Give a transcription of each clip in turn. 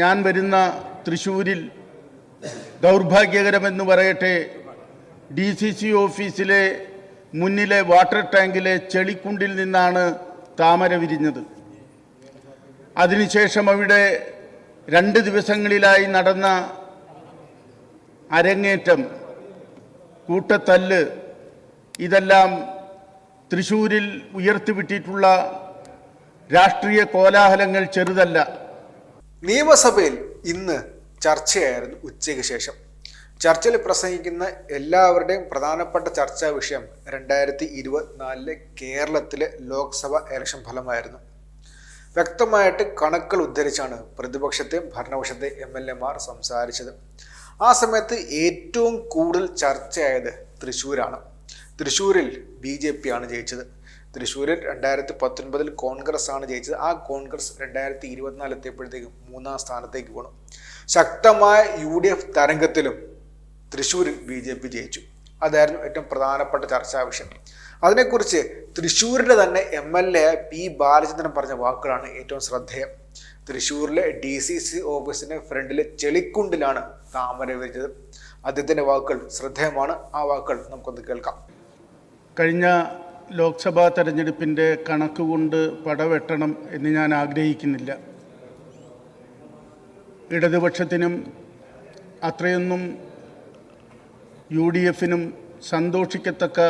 ഞാൻ വരുന്ന തൃശ്ശൂരിൽ ദൗർഭാഗ്യകരമെന്ന് പറയട്ടെ ഡി സി സി ഓഫീസിലെ മുന്നിലെ വാട്ടർ ടാങ്കിലെ ചെളിക്കുണ്ടിൽ നിന്നാണ് താമര വിരിഞ്ഞത്. അതിനുശേഷം അവിടെ രണ്ട് ദിവസങ്ങളിലായി നടന്ന അരങ്ങേറ്റം കൂട്ടത്തല്ല് ഇതെല്ലാം തൃശ്ശൂരിൽ ഉയർത്തിവിട്ടിട്ടുള്ള രാഷ്ട്രീയ കോലാഹലങ്ങൾ ചെറുതല്ല. നിയമസഭയിൽ ഇന്ന് ചർച്ചയായിരുന്നു ഉച്ചയ്ക്ക് ശേഷം. ചർച്ചയിൽ പ്രസംഗിക്കുന്ന എല്ലാവരുടെയും പ്രധാനപ്പെട്ട ചർച്ചാ വിഷയം രണ്ടായിരത്തി ഇരുപത്തിനാലിലെ കേരളത്തിലെ ലോക്സഭ ഇലക്ഷൻ ഫലമായിരുന്നു. വ്യക്തമായിട്ട് കണക്കുകൾ ഉദ്ധരിച്ചാണ് പ്രതിപക്ഷത്തെയും ഭരണപക്ഷത്തെയും എം എൽ എമാർ സംസാരിച്ചത്. ആ സമയത്ത് ഏറ്റവും കൂടുതൽ ചർച്ചയായത് തൃശ്ശൂരാണ്. തൃശ്ശൂരിൽ ബി ജെ പി ആണ് ജയിച്ചത്. തൃശ്ശൂരിൽ രണ്ടായിരത്തി പത്തൊൻപതിൽ കോൺഗ്രസ് ആണ് ജയിച്ചത്. ആ കോൺഗ്രസ് രണ്ടായിരത്തി ഇരുപത്തിനാല് എത്തിയപ്പോഴത്തേക്കും മൂന്നാം സ്ഥാനത്തേക്ക് പോകണം ശക്തമായ യു ഡി എഫ് തരംഗത്തിലും തൃശ്ശൂരിൽ ബി ജെ പി ജയിച്ചു. അതായിരുന്നു ഏറ്റവും പ്രധാനപ്പെട്ട ചർച്ചാ വിഷയം. അതിനെക്കുറിച്ച് തൃശ്ശൂരിന്റെ തന്നെ M L A P Balachandran പറഞ്ഞ വാക്കുകളാണ് ഏറ്റവും ശ്രദ്ധേയം. തൃശ്ശൂരിലെ ഡി സി സി ഓഫീസിന്റെ ഫ്രണ്ടിലെ ചെളിക്കുണ്ടിലാണ് താമര വിരിച്ചത് അദ്ദേഹത്തിന്റെ വാക്കുകൾ ശ്രദ്ധേയമാണ്. ആ വാക്കുകൾ നമുക്കൊന്ന് കേൾക്കാം. കഴിഞ്ഞ ലോക്സഭാ തെരഞ്ഞെടുപ്പിന്റെ കണക്കുകൊണ്ട് പടവെട്ടണം എന്ന് ഞാൻ ആഗ്രഹിക്കുന്നില്ല. ഇടതുപക്ഷത്തിനും അത്രയൊന്നും യു ഡി എഫിനും സന്തോഷിക്കത്തക്ക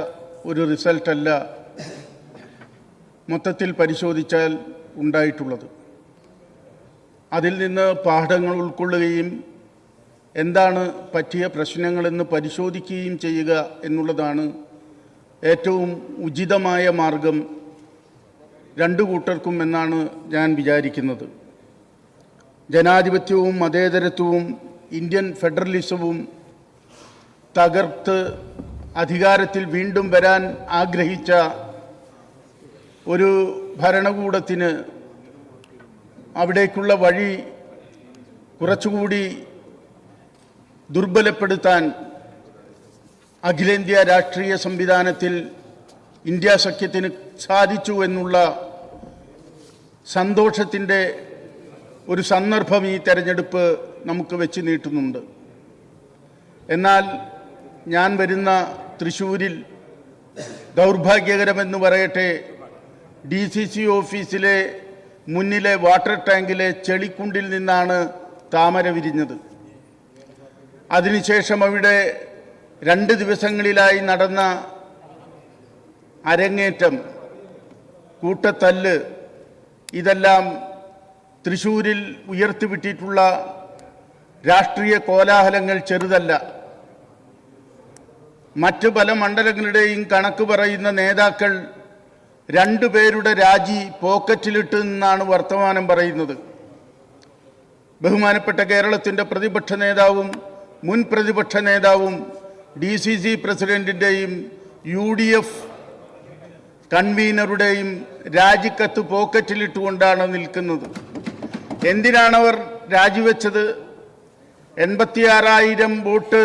ഒരു റിസൾട്ടല്ല മൊത്തത്തിൽ പരിശോധിച്ചാൽ ഉണ്ടായിട്ടുള്ളത്. അതിൽ നിന്ന് പാഠങ്ങൾ ഉൾക്കൊള്ളുകയും എന്താണ് പറ്റിയ പ്രശ്നങ്ങളെന്ന് പരിശോധിക്കുകയും ചെയ്യുക എന്നുള്ളതാണ് ഏറ്റവും ഉചിതമായ മാർഗം രണ്ടു കൂട്ടർക്കും എന്നാണ് ഞാൻ വിചാരിക്കുന്നത്. ജനാധിപത്യവും മതേതരത്വവും ഇന്ത്യൻ ഫെഡറലിസവും തകർത്ത് അധികാരത്തിൽ വീണ്ടും വരാൻ ആഗ്രഹിച്ച ഒരു ഭരണകൂടത്തിന് അവിടേക്കുള്ള വഴി കുറച്ചുകൂടി ദുർബലപ്പെടുത്താൻ അഖിലേന്ത്യാ രാഷ്ട്രീയ സംവിധാനത്തിൽ ഇന്ത്യ സഖ്യത്തിന് സാധിച്ചു എന്നുള്ള സന്തോഷത്തിന്റെ ഒരു സന്ദർഭം ഈ തെരഞ്ഞെടുപ്പ് നമുക്ക് വെച്ച് നീട്ടുന്നുണ്ട്. എന്നാൽ ഞാൻ വരുന്ന തൃശ്ശൂരിൽ ദൗർഭാഗ്യകരമെന്ന് പറയട്ടെ ഡി സി സി ഓഫീസിലെ മുന്നിലെ വാട്ടർ ടാങ്കിലെ ചെളിക്കുണ്ടിൽ നിന്നാണ് താമര വിരിഞ്ഞത്. അതിനുശേഷം അവിടെ രണ്ട് ദിവസങ്ങളിലായി നടന്ന അരങ്ങേറ്റം കൂട്ടത്തല്ല് ഇതെല്ലാം തൃശൂരിൽ ഉയർത്തിവിട്ടിട്ടുള്ള രാഷ്ട്രീയ കോലാഹലങ്ങൾ ചെറുതല്ല. മറ്റ് പല മണ്ഡലങ്ങളുടെയും കണക്ക് പറയുന്ന നേതാക്കൾ രണ്ടു പേരുടെ രാജി പോക്കറ്റിലിട്ട് നിന്നാണ് വർത്തമാനം പറയുന്നത്. ബഹുമാനപ്പെട്ട കേരളത്തിന്റെ പ്രതിപക്ഷ നേതാവും മുൻ പ്രതിപക്ഷ നേതാവും ഡി സി സി പ്രസിഡന്റിന്റെയും യു ഡി എഫ് കൺവീനറുടെയും രാജിക്കത്ത് പോക്കറ്റിലിട്ടുകൊണ്ടാണ് നിൽക്കുന്നത്. എന്തിനാണവർ രാജിവെച്ചത്? എൺപത്തിയാറായിരം വോട്ട്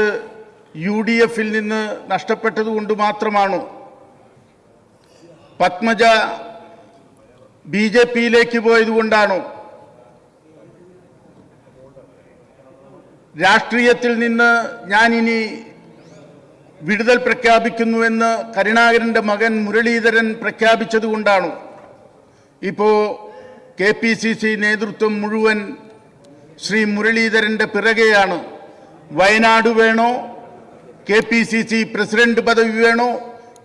യു ഡി എഫിൽ നിന്ന് നഷ്ടപ്പെട്ടതുകൊണ്ട് മാത്രമാണോ? പത്മജ ബി ജെ പിയിലേക്ക് പോയതുകൊണ്ടാണോ രാഷ്ട്രീയത്തിൽ നിന്ന് ഞാനിനി വിടുതൽ പ്രഖ്യാപിക്കുന്നുവെന്ന് കരുണാകരന്റെ മകൻ മുരളീധരൻ പ്രഖ്യാപിച്ചതുകൊണ്ടാണ്. ഇപ്പോൾ കെ പി സി സി നേതൃത്വം മുഴുവൻ ശ്രീ മുരളീധരന്റെ പിറകെയാണ്. വയനാട് വേണോ? K P C C president പദവി വേണോ?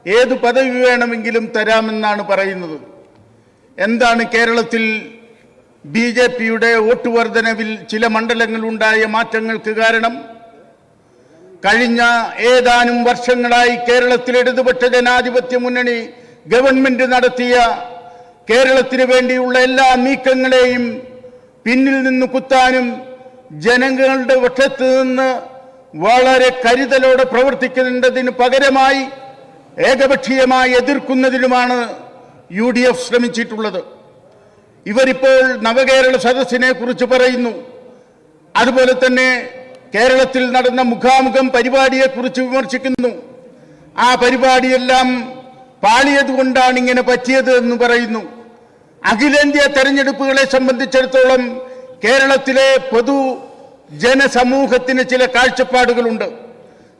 ഏത് പദവി വേണമെങ്കിലും തരാമെന്നാണ് പറയുന്നത്. എന്താണ് കേരളത്തിൽ ബി ജെ പിയുടെ വോട്ട് വർധനവിൽ ചില മണ്ഡലങ്ങളുണ്ടായ മാറ്റങ്ങൾക്ക് കാരണം? കഴിഞ്ഞ ഏതാനും വർഷങ്ങളായി കേരളത്തിൽ ഇടതുപക്ഷ ജനാധിപത്യ മുന്നണി ഗവൺമെന്റ് നടത്തിയ കേരളത്തിന് വേണ്ടിയുള്ള എല്ലാ നീക്കങ്ങളെയും പിന്നിൽ നിന്ന് കുത്താനും ജനങ്ങളുടെ പക്ഷത്ത് നിന്ന് വളരെ കരുതലോടെ പ്രവർത്തിക്കുന്നതിന് പകരമായി ഏകപക്ഷീയമായി എതിർക്കുന്നതിനുമാണ് യു ഡി എഫ് ശ്രമിച്ചിട്ടുള്ളത്. ഇവരിപ്പോൾ നവകേരള സദസ്സിനെ കുറിച്ച് പറയുന്നു. അതുപോലെ തന്നെ കേരളത്തിൽ നടന്ന മുഖാമുഖം പരിപാടിയെക്കുറിച്ച് വിമർശിക്കുന്നു. ആ പരിപാടിയെല്ലാം പാളിയത് കൊണ്ടാണ് ഇങ്ങനെ പറ്റിയത് എന്ന് പറയുന്നു. അഖിലേന്ത്യാ തെരഞ്ഞെടുപ്പുകളെ സംബന്ധിച്ചിടത്തോളം കേരളത്തിലെ പൊതു ജനസമൂഹത്തിന് ചില കാഴ്ചപ്പാടുകളുണ്ട്.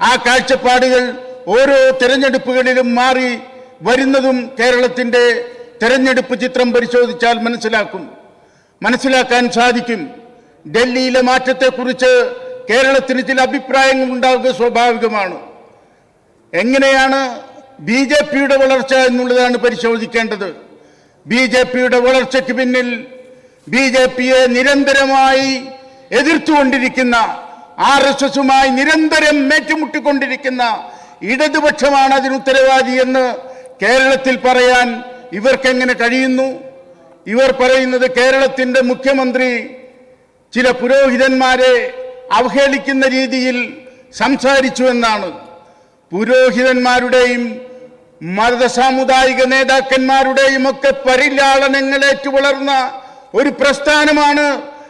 ആ കാഴ്ചപ്പാടുകൾ ഓരോ തെരഞ്ഞെടുപ്പുകളിലും മാറി വരുന്നതും കേരളത്തിന്റെ തെരഞ്ഞെടുപ്പ് ചിത്രം പരിശോധിച്ചാൽ മനസ്സിലാക്കും. മനസ്സിലാക്കാൻ സാധിക്കും. ഡൽഹിയിലെ മാറ്റത്തെക്കുറിച്ച് കേരളത്തിന് ചില അഭിപ്രായങ്ങൾ ഉണ്ടാവുക സ്വാഭാവികമാണ്. എങ്ങനെയാണ് ബി ജെ പിയുടെ വളർച്ച എന്നുള്ളതാണ് പരിശോധിക്കേണ്ടത്. ബി ജെ പിയുടെ വളർച്ചയ്ക്ക് പിന്നിൽ ബി ജെ പിയെ നിരന്തരമായി എതിർത്തുകൊണ്ടിരിക്കുന്ന ആർ എസ് എസുമായി നിരന്തരം ഏറ്റുമുട്ടിക്കൊണ്ടിരിക്കുന്ന ഇടതുപക്ഷമാണ് അതിന് ഉത്തരവാദി എന്ന് കേരളത്തിൽ പറയാൻ ഇവർക്കെങ്ങനെ കഴിയുന്നു? ഇവർ പറയുന്നത് കേരളത്തിന്റെ മുഖ്യമന്ത്രി ചില പുരോഹിതന്മാരെ അവഹേളിക്കുന്ന രീതിയിൽ സംസാരിച്ചു എന്നാണ് പുരോഹിതന്മാരുടെയും മതസാമുദായിക നേതാക്കന്മാരുടെയും ഒക്കെ പരിലാളനങ്ങളേറ്റു വളർന്ന ഒരു പ്രസ്ഥാനമാണ്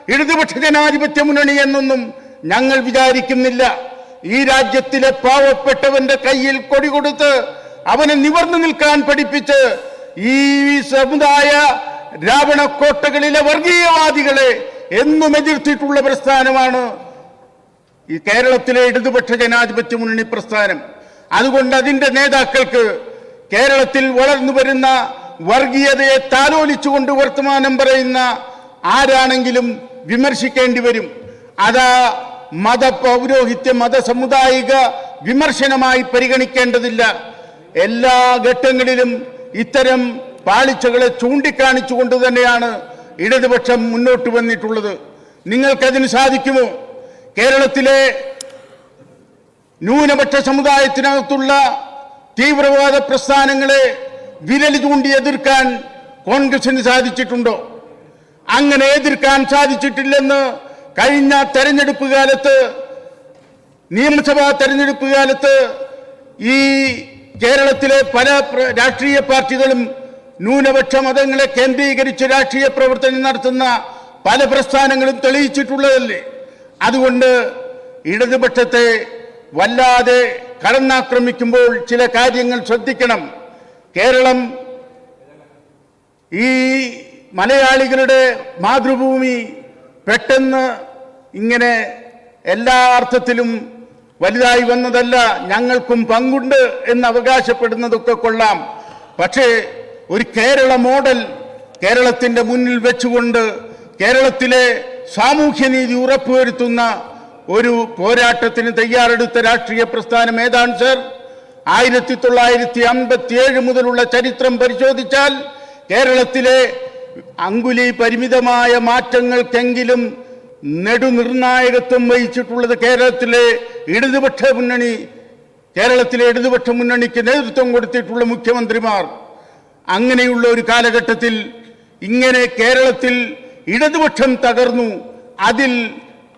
ഇടതുപക്ഷ ജനാധിപത്യ മുന്നണി എന്നൊന്നും ഞങ്ങൾ വിചാരിക്കുന്നില്ല. ഈ രാജ്യത്തിലെ പാവപ്പെട്ടവന്റെ കയ്യിൽ കൊടി കൊടുത്ത് അവനെ നിവർന്നു നിൽക്കാൻ പഠിപ്പിച്ച് ഈ സമുദായ രാവണക്കോട്ടകളിലെ വർഗീയവാദികളെ എന്നും എതിർത്തിട്ടുള്ള പ്രസ്ഥാനമാണ് ഈ കേരളത്തിലെ ഇടതുപക്ഷ ജനാധിപത്യ മുന്നണി പ്രസ്ഥാനം. അതുകൊണ്ട് അതിന്റെ നേതാക്കൾക്ക് കേരളത്തിൽ വളർന്നു വരുന്ന വർഗീയതയെ താലോലിച്ചുകൊണ്ട് വർത്തമാനം പറയുന്ന ആരാണെങ്കിലും വിമർശിക്കേണ്ടി വരും. അതാ മത പൗരോഹിത്യ മതസമുദായിക വിമർശനമായി പരിഗണിക്കേണ്ടതില്ല. എല്ലാ ഘട്ടങ്ങളിലും ഇത്തരം പാളിച്ചകളെ ചൂണ്ടിക്കാണിച്ചുകൊണ്ട് തന്നെയാണ് ഇടതുപക്ഷം മുന്നോട്ട് വന്നിട്ടുള്ളത്. നിങ്ങൾക്കതിന് സാധിക്കുമോ? കേരളത്തിലെ ന്യൂനപക്ഷ സമുദായത്തിനകത്തുള്ള തീവ്രവാദ പ്രസ്ഥാനങ്ങളെ വിരൽ ചൂണ്ടി എതിർക്കാൻ കോൺഗ്രസിന് സാധിച്ചിട്ടുണ്ടോ? അങ്ങനെ എതിർക്കാൻ സാധിച്ചിട്ടില്ലെന്ന് കഴിഞ്ഞ തെരഞ്ഞെടുപ്പ് കാലത്ത് നിയമസഭാ തെരഞ്ഞെടുപ്പ് കാലത്ത് ഈ കേരളത്തിലെ പല രാഷ്ട്രീയ പാർട്ടികളും ന്യൂനപക്ഷ മതങ്ങളെ കേന്ദ്രീകരിച്ച് രാഷ്ട്രീയ പ്രവർത്തനം നടത്തുന്ന പല പ്രസ്ഥാനങ്ങളും തെളിയിച്ചിട്ടുള്ളതല്ലേ? അതുകൊണ്ട് ഇടതുപക്ഷത്തെ വല്ലാതെ കടന്നാക്രമിക്കുമ്പോൾ ചില കാര്യങ്ങൾ ശ്രദ്ധിക്കണം. കേരളം ഈ മലയാളികളുടെ മാതൃഭൂമി പെട്ടെന്ന് ഇങ്ങനെ എല്ലാ അർത്ഥത്തിലും വലുതായി വന്നതല്ല. ഞങ്ങൾക്കും പങ്കുണ്ട് എന്ന് അവകാശപ്പെടുന്നതൊക്കെ കൊള്ളാം. പക്ഷേ ഒരു കേരള മോഡൽ കേരളത്തിന്റെ മുന്നിൽ വെച്ചുകൊണ്ട് കേരളത്തിലെ സാമൂഹ്യനീതി ഉറപ്പുവരുത്തുന്ന ഒരു പോരാട്ടത്തിന് തയ്യാറെടുത്ത രാഷ്ട്രീയ പ്രസ്ഥാനം ഏതാണ് സർ? ആയിരത്തി തൊള്ളായിരത്തി അമ്പത്തി ഏഴ് മുതലുള്ള ചരിത്രം പരിശോധിച്ചാൽ കേരളത്തിലെ അങ്കുലി പരിമിതമായ മാറ്റങ്ങൾക്കെങ്കിലും നെടുനിർണായകത്വം വഹിച്ചിട്ടുള്ളത് കേരളത്തിലെ ഇടതുപക്ഷ മുന്നണി കേരളത്തിലെ ഇടതുപക്ഷ മുന്നണിക്ക് നേതൃത്വം കൊടുത്തിട്ടുള്ള മുഖ്യമന്ത്രിമാർ. അങ്ങനെയുള്ള ഒരു കാലഘട്ടത്തിൽ ഇങ്ങനെ കേരളത്തിൽ ഇടതുപക്ഷം തകർന്നു. അതിൽ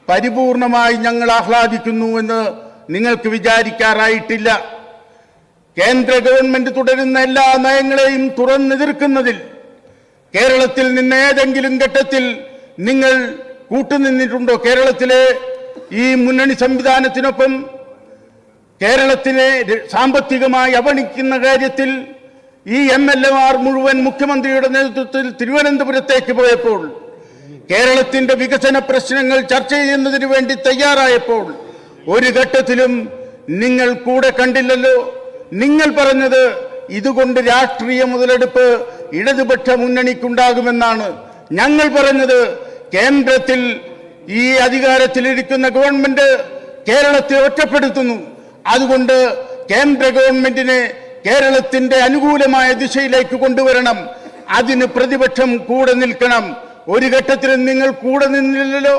പരിപൂർണമായി ഞങ്ങൾ ആഹ്ലാദിക്കുന്നു എന്ന് നിങ്ങൾക്ക് വിചാരിക്കാറായിട്ടില്ല. കേന്ദ്ര ഗവൺമെന്റ് തുടരുന്ന എല്ലാ നയങ്ങളെയും തുറന്നെതിർക്കുന്നതിൽ കേരളത്തിൽ നിന്ന് ഏതെങ്കിലും ഘട്ടത്തിൽ നിങ്ങൾ കൂട്ടുനിന്നിട്ടുണ്ടോ? കേരളത്തിലെ ഈ മുന്നണി സംവിധാനത്തിനൊപ്പം കേരളത്തിനെ സാമ്പത്തികമായി അവണിക്കുന്ന കാര്യത്തിൽ ഈ എം എൽ മുഴുവൻ മുഖ്യമന്ത്രിയുടെ നേതൃത്വത്തിൽ തിരുവനന്തപുരത്തേക്ക് പോയപ്പോൾ കേരളത്തിന്റെ വികസന പ്രശ്നങ്ങൾ ചർച്ച ചെയ്യുന്നതിന് വേണ്ടി തയ്യാറായപ്പോൾ ഒരു ഘട്ടത്തിലും നിങ്ങൾ കൂടെ കണ്ടില്ലല്ലോ. നിങ്ങൾ പറഞ്ഞത് ഇതുകൊണ്ട് രാഷ്ട്രീയ മുതലെടുപ്പ് ഇടതുപക്ഷ മുന്നണിക്കുണ്ടാകുമെന്നാണ്. ഞങ്ങൾ പറഞ്ഞത് കേന്ദ്രത്തിൽ ഈ അധികാരത്തിലിരിക്കുന്ന ഗവൺമെന്റ് കേരളത്തെ ഒറ്റപ്പെടുത്തുന്നു. അതുകൊണ്ട് കേന്ദ്ര ഗവൺമെന്റിനെ കേരളത്തിന്റെ അനുകൂലമായ ദിശയിലേക്ക് കൊണ്ടുവരണം. അതിന് പ്രതിപക്ഷം കൂടെ നിൽക്കണം. ഒരു ഘട്ടത്തിലും നിങ്ങൾ കൂടെ നിന്നില്ലല്ലോ.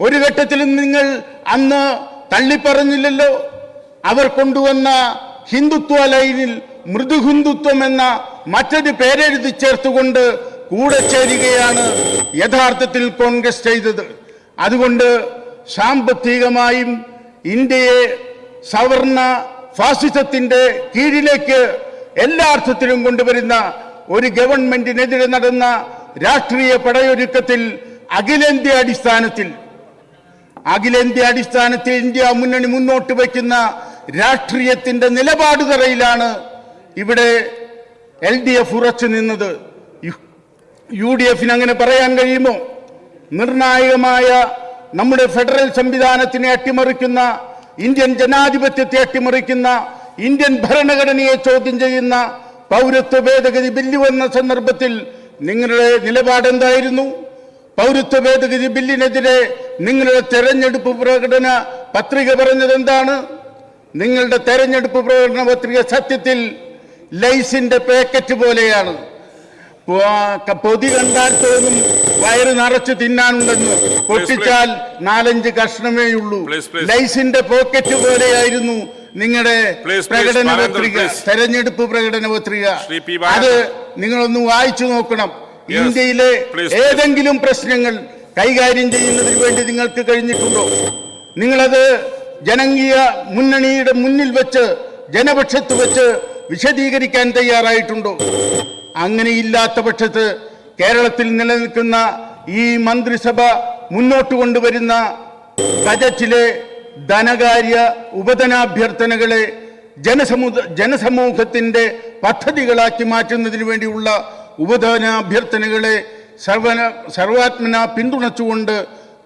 ഒരു ഘട്ടത്തിലും നിങ്ങൾ അന്ന് തള്ളിപ്പറഞ്ഞില്ലല്ലോ. അവർ കൊണ്ടുവന്ന ഹിന്ദുത്വ ലൈനിൽ മൃദുഹിന്ദുത്വം എന്ന മറ്റൊരു പേരെഴുതി ചേർത്തുകൊണ്ട് കൂടെ ചേരുകയാണ് യഥാർത്ഥത്തിൽ കോൺഗ്രസ് ചെയ്തത്. അതുകൊണ്ട് സാമ്പത്തികമായും ഇന്ത്യയെ സവർണ ഫാസിസത്തിന്റെ കീഴിലേക്ക് എല്ലാ അർത്ഥത്തിലും കൊണ്ടുവരുന്ന ഒരു ഗവൺമെന്റിനെതിരെ നടന്ന രാഷ്ട്രീയ പടയൊരുക്കത്തിൽ അഖിലേന്ത്യ അടിസ്ഥാനത്തിൽ അഖിലേന്ത്യ അടിസ്ഥാനത്തിൽ ഇന്ത്യ മുന്നണി മുന്നോട്ട് വയ്ക്കുന്ന രാഷ്ട്രീയത്തിന്റെ നിലപാട് തറയിലാണ് ഇവിടെ എൽ ഡി എഫ് ഉറച്ചു നിന്നത്. യു- ഡി എഫിന് അങ്ങനെ പറയാൻ കഴിയുമോ? നിർണായകമായ നമ്മുടെ ഫെഡറൽ സംവിധാനത്തിനെ അട്ടിമറിക്കുന്ന ഇന്ത്യൻ ജനാധിപത്യത്തെ അട്ടിമറിക്കുന്ന ഇന്ത്യൻ ഭരണഘടനയെ ചോദ്യം ചെയ്യുന്ന പൗരത്വ ഭേദഗതി ബില്ല് വന്ന സന്ദർഭത്തിൽ നിങ്ങളുടെ നിലപാടെന്തായിരുന്നു? പൗരത്വ ഭേദഗതി ബില്ലിനെതിരെ നിങ്ങളുടെ തെരഞ്ഞെടുപ്പ് പ്രകടന പത്രിക പറഞ്ഞത് എന്താണ് നിങ്ങളുടെ തെരഞ്ഞെടുപ്പ് പ്രകടന പത്രിക സത്യത്തിൽ ലൈസിന്റെ പാക്കറ്റ് പോലെയാണ്. പൊതി കണ്ടാൽ തോന്നും വയറ് നിറച്ച് തിന്നാനുണ്ടെന്ന് പൊട്ടിച്ചാൽ നാലഞ്ച് കഷ്ണമേ ഉള്ളൂ. ലൈസിന്റെ പോക്കറ്റ് പോലെയായിരുന്നു നിങ്ങളുടെ പ്രകടന പത്രിക തെരഞ്ഞെടുപ്പ് പ്രകടന പത്രിക അത്. നിങ്ങളൊന്ന് വായിച്ചു നോക്കണം. ഇന്ത്യയിലെ. ഏതെങ്കിലും പ്രശ്നങ്ങൾ കൈകാര്യം ചെയ്യുന്നതിന് വേണ്ടി നിങ്ങൾക്ക് കഴിഞ്ഞിട്ടുണ്ടോ? നിങ്ങളത് ജനകീയ മുന്നണിയുടെ മുന്നിൽ വെച്ച് ജനപക്ഷത്ത് വെച്ച് വിശദീകരിക്കാൻ തയ്യാറായിട്ടുണ്ടോ? അങ്ങനെയില്ലാത്ത പക്ഷത്ത് കേരളത്തിൽ നിലനിൽക്കുന്ന ഈ മന്ത്രിസഭ മുന്നോട്ട് കൊണ്ടുവരുന്ന ബജറ്റിലെ ധനകാര്യ ഉപധനാഭ്യർത്ഥനകളെ ജനസമൂഹ ജനസമൂഹത്തിന്റെ പദ്ധതികളാക്കി മാറ്റുന്നതിന് വേണ്ടിയുള്ള ഉപധനാഭ്യർത്ഥനകളെ സർവന സർവാത്മന പിന്തുണച്ചുകൊണ്ട്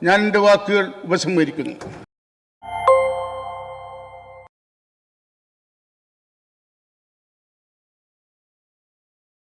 ഞാൻ എന്റെ വാക്കുകൾ ഉപസംഹരിക്കുന്നു.